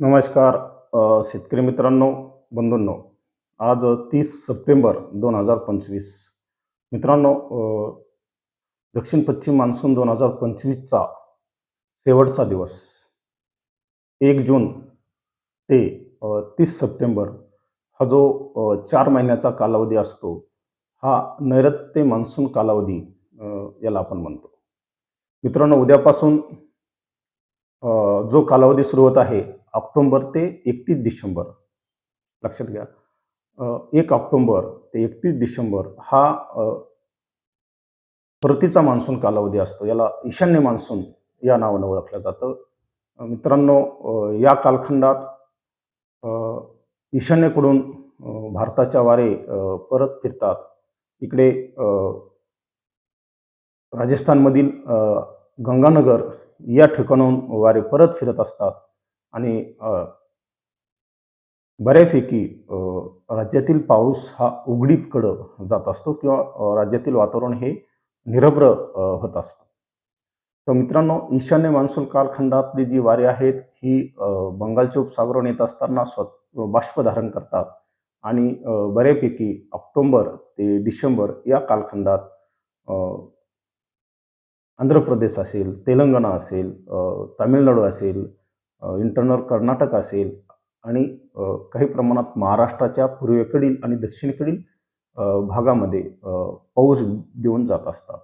नमस्कार शेतकरी मित्रांनो बंधूंनो. आज तीस सप्टेंबर दोन हजार पंचवीस. मित्रांनो दक्षिण पश्चिम मान्सून दोन हजार पंचवीसचा शेवटचा दिवस. एक जून ते तीस सप्टेंबर हा जो चार महिन्याचा कालावधी असतो हा नैऋत्य मान्सून कालावधी याला आपण म्हणतो. मित्रांनो उद्यापासून जो कालावधी सुरू होत आहे ऑक्टोंबर ते एकतीस डिसेंबर. लक्षात घ्या. एक ऑक्टोंबर ते एकतीस डिसेंबर हा परतीचा मान्सून कालावधी असतो. याला ईशान्य मान्सून या नावानं ओळखलं जातं. मित्रांनो या कालखंडात ईशान्येकडून भारताच्या वारे परत फिरतात. इकडे राजस्थानमधील गंगानगर या ठिकाणाहून वारे परत फिरत असतात. आणि बऱ्यापैकी राज्यातील पाऊस हा उघडीकडं जात असतो किंवा राज्यातील वातावरण हे निरभ्र होत असतं. तर मित्रांनो ईशान्य मान्सून कालखंडातली जी वारे आहेत ही बंगालच्या उपसागरावर येत असताना स्व बाष्प धारण करतात आणि बऱ्यापैकी ऑक्टोंबर ते डिसेंबर या कालखंडात आंध्र प्रदेश असेल तेलंगणा असेल तामिळनाडू असेल इंटरनल कर्नाटक असेल आणि काही प्रमाणात महाराष्ट्राच्या पूर्वेकडील आणि दक्षिणेकडील भागामध्ये पाऊस देऊन जात असतात.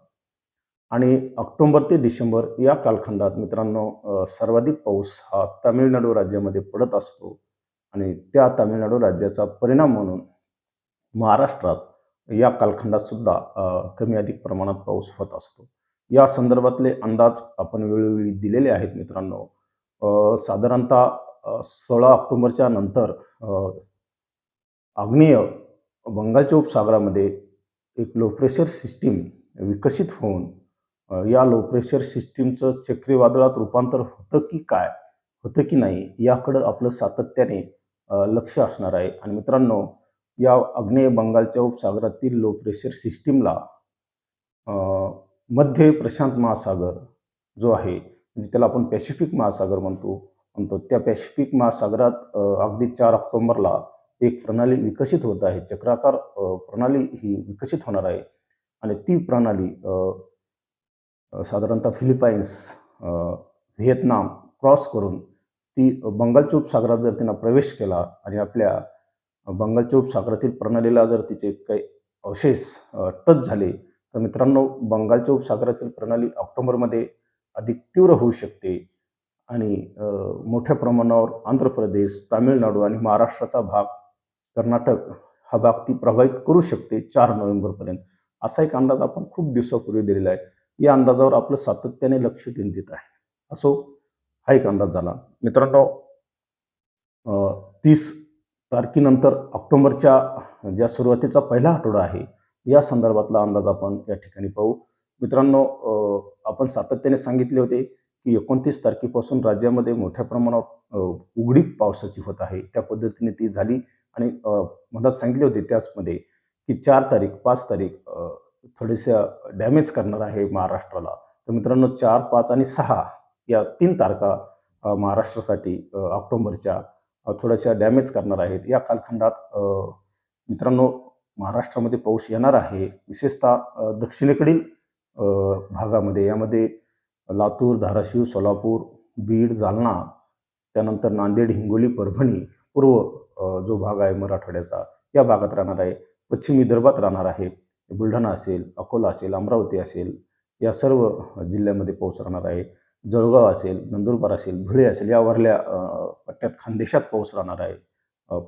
आणि ऑक्टोंबर ते डिसेंबर या कालखंडात मित्रांनो सर्वाधिक पाऊस हा तामिळनाडू राज्यामध्ये पडत असतो. आणि त्या तामिळनाडू राज्याचा परिणाम म्हणून महाराष्ट्रात या कालखंडात सुद्धा कमी अधिक प्रमाणात पाऊस होत असतो. या संदर्भातले अंदाज आपण वेळोवेळी दिलेले आहेत मित्रांनो. साधारणतः सोळा ऑक्टोबरच्या नंतर आग्नेय बंगालच्या उपसागरामध्ये एक लो प्रेशर सिस्टीम विकसित होऊन या लो प्रेशर सिस्टीमचं चक्रीवादळात रूपांतर होतं की काय होतं की नाही याकडं आपलं सातत्याने लक्ष असणार आहे. आणि मित्रांनो या आग्नेय बंगालच्या उपसागरातील लो प्रेशर सिस्टीमला मध्य प्रशांत महासागर जो आहे म्हणजे त्याला आपण पॅसिफिक महासागर म्हणतो. म्हणतो त्या पॅसिफिक महासागरात अगदी चार ऑक्टोबरला एक प्रणाली विकसित होत आहे. चक्राकार प्रणाली ही विकसित होणार आहे. आणि ती प्रणाली साधारणतः फिलिपाईन्स व्हिएतनाम क्रॉस करून ती बंगालच्या उपसागरात जर तिनं प्रवेश केला आणि आपल्या बंगालच्या उपसागरातील प्रणालीला जर तिचे काही अवशेष टच झाले तर मित्रांनो बंगालच्या उपसागरातील प्रणाली ऑक्टोबरमध्ये अधिक तीव्र होऊ शकते. आणि मोठ्या प्रमाणावर आंध्र प्रदेश तामिळनाडू आणि महाराष्ट्राचा भाग कर्नाटक हा भाग ती प्रभावित करू शकते चार नोव्हेंबरपर्यंत. असा एक अंदाज आपण खूप दिवसापूर्वी दिलेला आहे. या अंदाजावर आपलं सातत्याने लक्ष केंद्रित आहे. असो हा एक अंदाज झाला. मित्रांनो तीस तारखेनंतर ऑक्टोबरच्या ज्या सुरुवातीचा पहिला आठवडा आहे या संदर्भातला अंदाज आपण या ठिकाणी पाहू. मित्रांनो आपण सातत्याने सांगितले होते की एकोणतीस तारखेपासून राज्यामध्ये मोठ्या प्रमाणात उघडीप पावसाची होत आहे. त्या पद्धतीने ती झाली आणि मधात सांगितले होते त्याचमध्ये की चार तारीख पाच तारीख अ, थोडेशा डॅमेज करणार आहे महाराष्ट्राला. तर मित्रांनो चार पाच आणि सहा या तीन तारखा महाराष्ट्रासाठी ऑक्टोबरच्या थोड्याशा डॅमेज करणार आहेत. या कालखंडात मित्रांनो महाराष्ट्रामध्ये पाऊस येणार आहे. विशेषतः दक्षिणेकडील भागामध्ये. यामध्ये लातूर धाराशिव सोलापूर बीड जालना त्यानंतर नांदेड हिंगोली परभणी पूर्व जो भाग आहे मराठवाड्याचा या भागात राहणार आहे. पश्चिम विदर्भात राहणार आहे. बुलढाणा असेल अकोला असेल अमरावती असेल या सर्व जिल्ह्यामध्ये पाऊस राहणार आहे. जळगाव असेल नंदुरबार असेल धुळे असेल या वरल्या पट्ट्यात खानदेशात पाऊस राहणार आहे.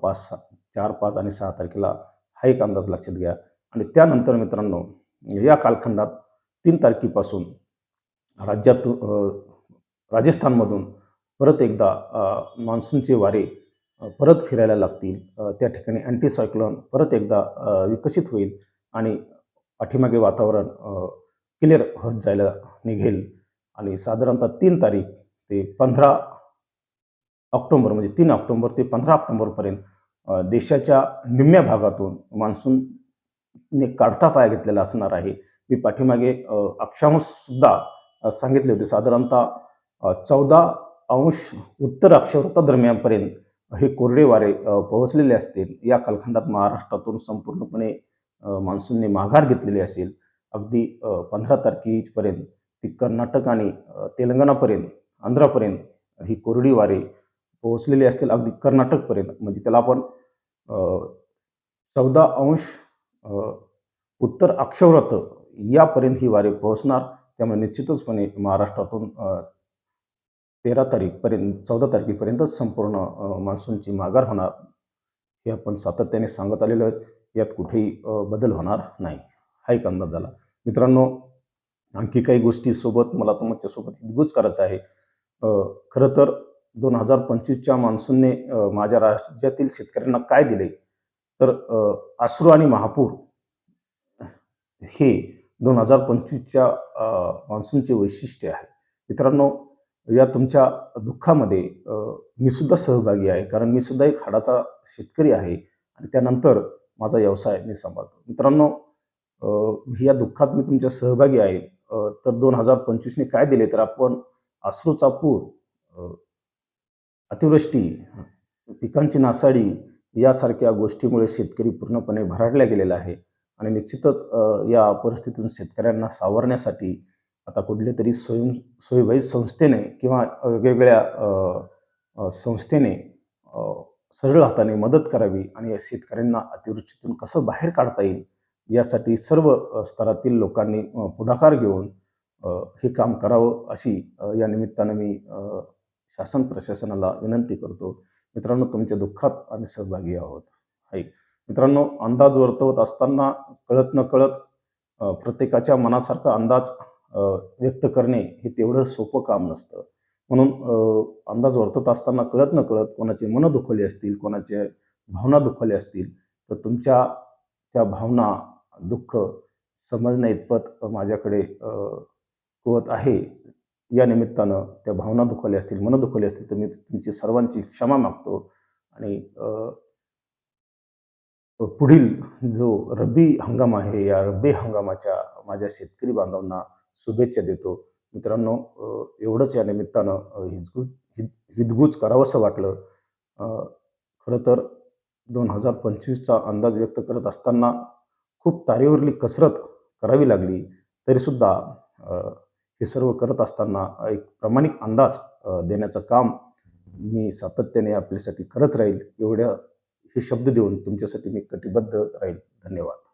पाच सहा चार पाच आणि सहा तारखेला हा एक अंदाज लक्षात घ्या. आणि त्यानंतर मित्रांनो या कालखंडात तीन तारखेपासून राज्यातून राजस्थानमधून परत एकदा मान्सूनचे वारे परत फिरायला लागतील. त्या ठिकाणी अँटीसायक्लॉन परत एकदा विकसित होईल आणि पाठीमागे वातावरण क्लिअर होत जायला निघेल. आणि साधारणतः तीन तारीख ते पंधरा ऑक्टोंबर म्हणजे तीन ऑक्टोंबर ते पंधरा ऑक्टोंबरपर्यंत देशाच्या निम्म्या भागातून मान्सूनने काढता पाय घेतलेला असणार आहे. मी पाठीमागे अक्षांश सुद्धा सांगितले होते. साधारणतः चौदा अंश उत्तर अक्षवृत्तादरम्यानपर्यंत हे कोरडे वारे पोहोचलेले असतील. या कालखंडात महाराष्ट्रातून संपूर्णपणे मान्सूनने माघार घेतलेली असेल. अगदी पंधरा तारखेपर्यंत ती कर्नाटक आणि तेलंगणापर्यंत आंध्रापर्यंत ही कोरडी वारे पोहोचलेली असतील. अगदी कर्नाटकपर्यंत. म्हणजे त्याला आपण चौदा अंश उत्तर अक्षव्रत यापर्यंत ही वारे पोहोचणार. त्यामुळे निश्चितचपणे महाराष्ट्रातून तेरा तारीखपर्यंत चौदा तारखेपर्यंतच संपूर्ण मान्सूनची माघार होणार. हे आपण सातत्याने सांगत आलेलो आहेत. यात कुठेही बदल होणार नाही. हा एक अंदाज झाला. मित्रांनो आणखी काही गोष्टीसोबत मला तुमच्यासोबत हितगुज करायचं आहे. खरं तर दोन हजार पंचवीसच्या मान्सूनने माझ्या राज्यातील शेतकऱ्यांना काय दिले? तर अ, अश्रू आणि महापूर हे दोन हजार पंचवीसच्या मान्सूनचे वैशिष्ट्य आहे. मित्रांनो या तुमच्या दुःखामध्ये मी सुद्धा सहभागी आहे. कारण मी सुद्धा एक हाडाचा शेतकरी आहे आणि त्यानंतर माझा व्यवसाय मी सांभाळतो. मित्रांनो या दुःखात मी तुमच्या सहभागी आहे. तर दोन हजार पंचवीसने काय दिले तर आपण अश्रूचा पूर अतिवृष्टी पिकांची नासाडी यासारख्या गोष्टीमुळे शेतकरी पूर्णपणे भराडला गेलेला आहे. आणि निश्चितच या परिस्थितीतून शेतकऱ्यांना सावरण्यासाठी आता कुठले तरी स्वयं सोयीबाई संस्थेने किंवा वेगवेगळ्या संस्थेने सरळ हाताने मदत करावी आणि या शेतकऱ्यांना अतिवृष्टीतून कसं बाहेर काढता येईल यासाठी सर्व स्तरातील लोकांनी पुढाकार घेऊन हे काम करावं अशी या निमित्तानं मी शासन प्रशासनाला विनंती करतो. मित्रांनो तुमच्या दुःखात आम्ही सहभागी आहोत. ऐक मित्रांनो अंदाज वर्तवत असताना कळत न कळत प्रत्येकाच्या मनासारखा अंदाज व्यक्त करणे हे तेवढं सोपं काम नसतं. म्हणून अंदाज वर्तत असताना कळत न कळत कोणाचे मन दुखवले असतील कोणाचे भावना दुखवल्या असतील तर तुमच्या त्या भावना दुःख समजण्या इतपत माझ्याकडे कुवत आहे. या निमित्तानं त्या भावना दुखवल्या असतील मन दुखवले असतील तर मी तुमची सर्वांची क्षमा मागतो आणि पुढील जो रब्बी हंगाम आहे या रब्बी हंगामाच्या माझ्या शेतकरी बांधवांना शुभेच्छा देतो. मित्रांनो एवढंच या निमित्तानं अ, हिजगुज हित हितगुज करावंसं वाटलं. खरं तर दोन हजार पंचवीसचा अंदाज व्यक्त करत असताना खूप तारेवरली कसरत करावी लागली. तरीसुद्धा हे सर्व करत असताना एक प्रामाणिक अंदाज देण्याचं काम मी सातत्याने आपल्यासाठी करत राहील. एवढ्या हे शब्द देऊन तुमच्यासाठी मी कटिबद्ध राहील. धन्यवाद.